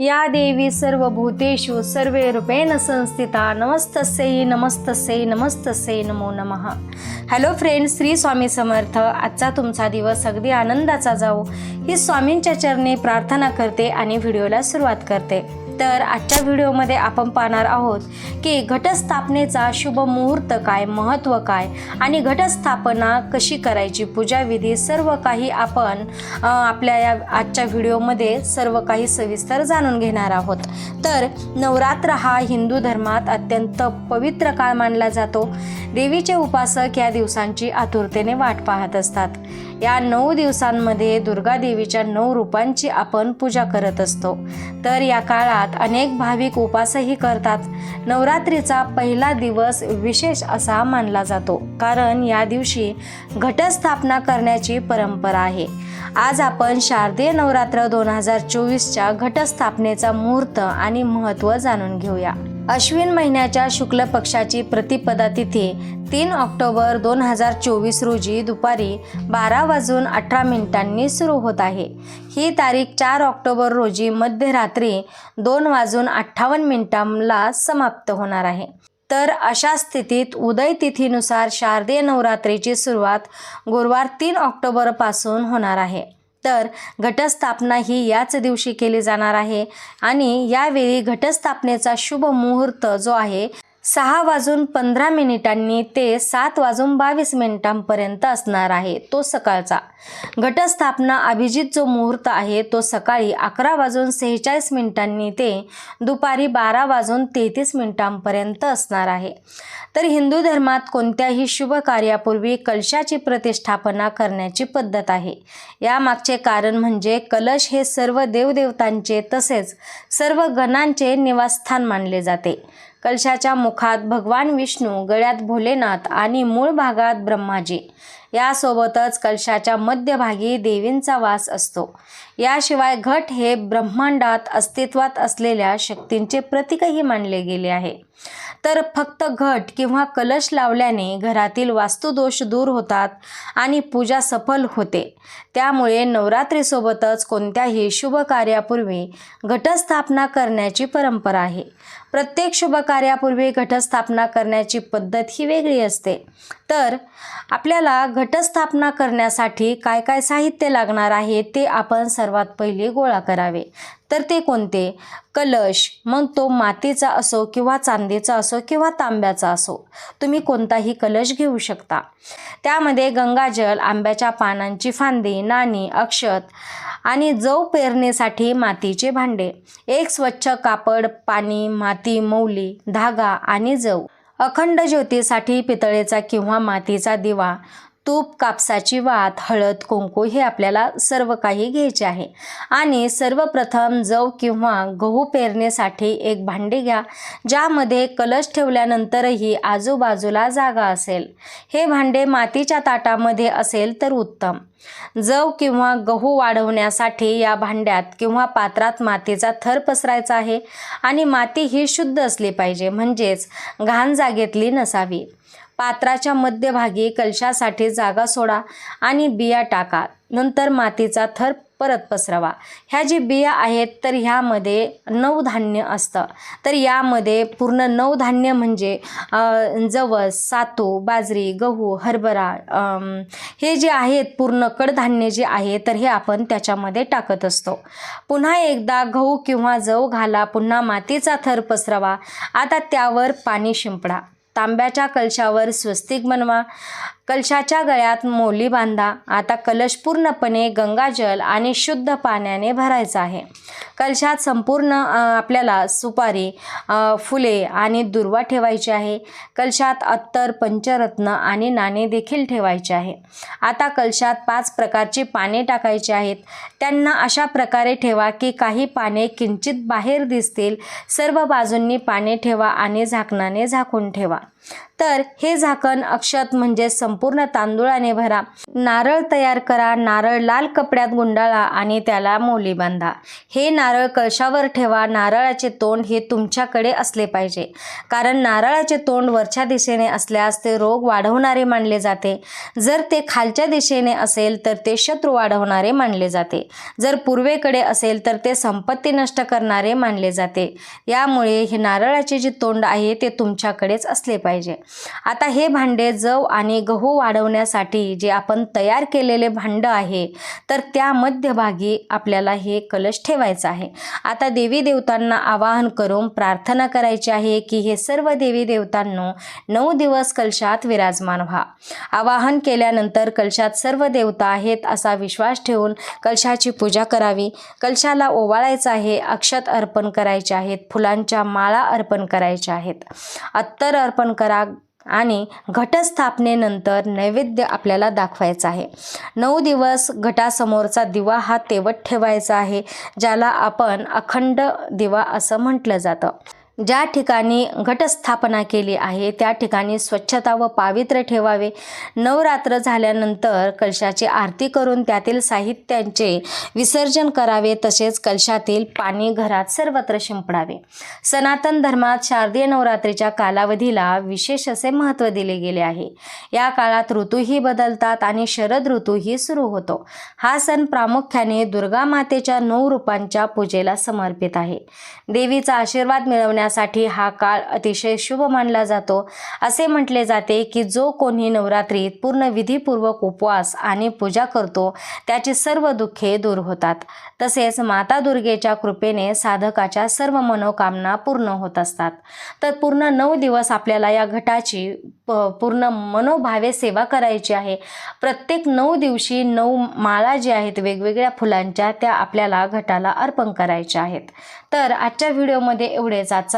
या देवी सर्व भूतेषु सर्वे रूपेण संस्थिता। नमस्तस्यै नमस्तस्यै नमस्तस्यै नमो नमः। Hello friends Shri Swami Samarth. आजचा तुमचा दिवस अगदी आनंदाचा जाऊ ही स्वामींच्या चरणी प्रार्थना करते आणि व्हिडिओला सुरुवात करते. तर आजच्या व्हिडिओमध्ये आपण पाहणार आहोत की घटस्थापनेचा शुभ मुहूर्त काय महत्त्व काय आणि घटस्थापना कशी करायची पूजाविधी सर्व काही आपण आपल्या या आजच्या व्हिडिओमध्ये सर्व काही सविस्तर जाणून घेणार आहोत. तर नवरात्र हा हिंदू धर्मात अत्यंत पवित्र काळ मानला जातो. देवीचे उपासक या दिवसांची आतुरतेने वाट पाहत असतात. या नऊ दिवसांमध्ये दुर्गा देवीच्या नऊ रूपांची आपण पूजा करत असतो. तर या काळात अनेक भाविक उपासही करतात. नवरात्रीचा पहिला दिवस विशेष असा मानला जातो. कारण या दिवशी घटस्थापना करण्याची परंपरा आहे. आज आपण शारदीय नवरात्र दोन हजार चोवीसच्या घटस्थापनेचा मुहूर्त आणि महत्त्व जाणून घेऊया. अश्विन महिन्याच्या शुक्ल पक्षाची प्रतिपदा तिथी तीन ऑक्टोबर दोन हजार चोवीस रोजी दुपारी बारा वाजून अठरा मिनिटांनी सुरू होत आहे. ही तारीख चार ऑक्टोबर रोजी मध्यरात्री दोन वाजून अठ्ठावन्न मिनिटांना समाप्त होणार आहे. तर अशा स्थितीत उदय तिथीनुसार शारदीय नवरात्रीची सुरुवात गुरुवार तीन ऑक्टोबरपासून होणार आहे. तर घटस्थापना ही याच दिवशी केली जाणार आहे. आणि यावेळी घटस्थापनेचा शुभ मुहूर्त जो आहे सहा वाजून पंधरा मिनिटांनी ते सात वाजून बावीस मिनिटांपर्यंत असणार आहे तो सकाळचा. घटस्थापना अभिजित जो मुहूर्त आहे तो सकाळी अकरा वाजून सेहेचाळीस मिनिटांनी ते दुपारी बारा वाजून तेहतीस मिनिटांपर्यंत असणार आहे. तर हिंदू धर्मात कोणत्याही शुभ कार्यापूर्वी कलशाची प्रतिष्ठापना करण्याची पद्धत आहे. यामागचे कारण म्हणजे कलश हे सर्व देवदेवतांचे तसेच सर्व गणांचे निवासस्थान मानले जाते. कलशाच्या मुखात भगवान विष्णू गळ्यात भोलेनाथ आणि मूळ भागात ब्रह्माजी. यासोबतच कलशाच्या मध्यभागी देवींचा वास असतो. याशिवाय घट हे ब्रह्मांडात अस्तित्वात असलेल्या शक्तींचे प्रतीकही मानले गेले आहे. तर फक्त घट किंवा कलश लावल्याने घरातील वास्तुदोष दूर होतात आणि पूजा सफल होते. त्यामुळे नवरात्रीसोबतच कोणत्याही शुभ कार्यापूर्वी घटस्थापना करण्याची परंपरा आहे. प्रत्येक शुभकार्यापूर्वी घटस्थापना करण्याची पद्धत ही वेगळी असते. तर आपल्याला घटस्थापना करण्यासाठी काय काय साहित्य लागणार आहे ते आपण सर्वात पहिले गोळा करावे. तर ते कोणते? कलश मग तो मातीचा असो किंवा चांदीचा असो किंवा तांब्याचा असो. तुम्ही कोणताही कलश घेऊ शकता. त्यामध्ये गंगाजल आंब्याच्या पानांची फांदी नाणी अक्षत आणि जव पेरणीसाठी मातीचे भांडे. एक स्वच्छ कापड पाणी माती मौली धागा आणि जव. अखंड ज्योतीसाठी पितळेचा किंवा मातीचा दिवा. तूप कापसाची वात हळद कुंकू हे आपल्याला सर्व काही घ्यायचे आहे. आणि सर्वप्रथम जव किंवा गहू पेरणीसाठी एक भांडी घ्या ज्यामध्ये कलश ठेवल्यानंतरही आजूबाजूला जागा असेल. हे भांडे मातीच्या ताटामध्ये असेल तर उत्तम. जव किंवा गहू वाढवण्यासाठी या भांड्यात किंवा पात्रात मातीचा थर पसरायचा आहे आणि माती ही शुद्ध असली पाहिजे म्हणजेच घाण जागेतली नसावी. पात्राच्या मध्यभागी कलशासाठी जागा सोडा आणि बिया टाका. नंतर मातीचा थर परत पसरवा. ह्या जी बिया आहेत तर ह्यामध्ये नऊ धान्य असतं. तर यामध्ये पूर्ण नऊ धान्य म्हणजे जवस सातू बाजरी गहू हरभरा हे जे आहेत पूर्ण कडधान्य जे आहे तर हे आपण त्याच्यामध्ये टाकत असतो. पुन्हा एकदा गहू किंवा जव घाला पुन्हा मातीचा थर पसरवा. आता त्यावर पाणी शिंपडा. तांब्याच्या कलशावर स्वस्तिक बनवा. कलशाच्या गळ्यात मोली बांधा. आता कलश पूर्णपणे गंगाजल आणि शुद्ध पाण्याने भरायचा आहे. कलशात संपूर्ण आपल्याला सुपारी फुले आणि दुर्वा ठेवायची आहे. कलशात अत्तर पंचरत्न आणि नाणे देखील ठेवायचे आहे. आता कलशात पाच प्रकारची पाने टाकायची आहेत. त्यांना अशा प्रकारे ठेवा की काही पाने किंचित बाहेर दिसतील. सर्व बाजूंनी पाने ठेवा आणि झाकणाने झाकून ठेवा. तर हे झाकण अक्षत म्हणजे संपूर्ण तांदूळाने भरा. नारळ तयार करा. नारळ लाल कपड्यात गुंडाळा आणि त्याला मोली बांधा. हे नारळ कळशावर ठेवा. नारळाचे तोंड हे तुमच्याकडे असले पाहिजे. कारण नारळाचे तोंड वरच्या दिशेने असल्यास ते रोग वाढवणारे मानले जाते. जर ते खालच्या दिशेने असेल तर ते शत्रू वाढवणारे मानले जाते. जर पूर्वेकडे असेल तर ते संपत्ती नष्ट करणारे मानले जाते. यामुळे हे नारळाचे जे तोंड आहे ते तुमच्याकडेच असले पाहिजे. आता हे भांडे जव आणि गहू वाढवण्यासाठी जे आपण तयार केलेले भांड आहे तर त्या मध्यभागी आपल्याला हे कलश ठेवायचं आहे. आता देवी देवतांना आवाहन करून प्रार्थना करायची आहे की हे सर्व देवी देवतांनो नऊ दिवस कलशात विराजमान व्हा. आवाहन केल्यानंतर कलशात सर्व देवता आहेत असा विश्वास ठेवून कलशाची पूजा करावी. कलशाला ओवाळायचं आहे अक्षत अर्पण करायचे आहेत फुलांच्या माळा अर्पण करायच्या आहेत. अत्तर अर्पण करा आणि घटस्थापनेनंतर नैवेद्य आपल्याला दाखवायचा आहे. नऊ दिवस घटासमोरचा दिवा हा तेवत ठेवायचा आहे ज्याला आपण अखंड दिवा असं म्हटलं जातं. ज्या ठिकाणी घटस्थापना केली आहे त्या ठिकाणी स्वच्छता व पावित्र्य ठेवावे. नवरात्र झाल्यानंतर कलशाची आरती करून त्यातील साहित्यांचे विसर्जन करावे तसेच कलशातील पाणी घरात सर्वत्र शिंपडावे. सनातन धर्मात शारदीय नवरात्रीच्या कालावधीला विशेष असे महत्त्व दिले गेले आहे. या काळात ऋतूही बदलतात आणि शरद ऋतूही सुरू होतो. हा सण प्रामुख्याने दुर्गा मातेच्या नऊ रूपांच्या पूजेला समर्पित आहे. देवीचा आशीर्वाद मिळवण्यासाठी हा काळ अतिशय शुभ मानला जातो. असे म्हटले जाते की जो कोणी नवरात्रीत पूर्ण विधीपूर्वक उपवास आणि पूजा करतो त्याची सर्व दुःखे दूर होतात. तसेच माता दुर्गेच्या कृपेने साधकाच्या सर्व मनोकामना पूर्ण होत असतात. तर पूर्ण नऊ दिवस आपल्याला या घटाची प पूर्ण मनोभावे सेवा करायची आहे. प्रत्येक नऊ दिवशी नऊ माळा ज्या आहेत वेगवेगळ्या फुलांच्या त्या आपल्याला घटाला अर्पण करायच्या आहेत. तर आजच्या व्हिडिओमध्ये एवढेच.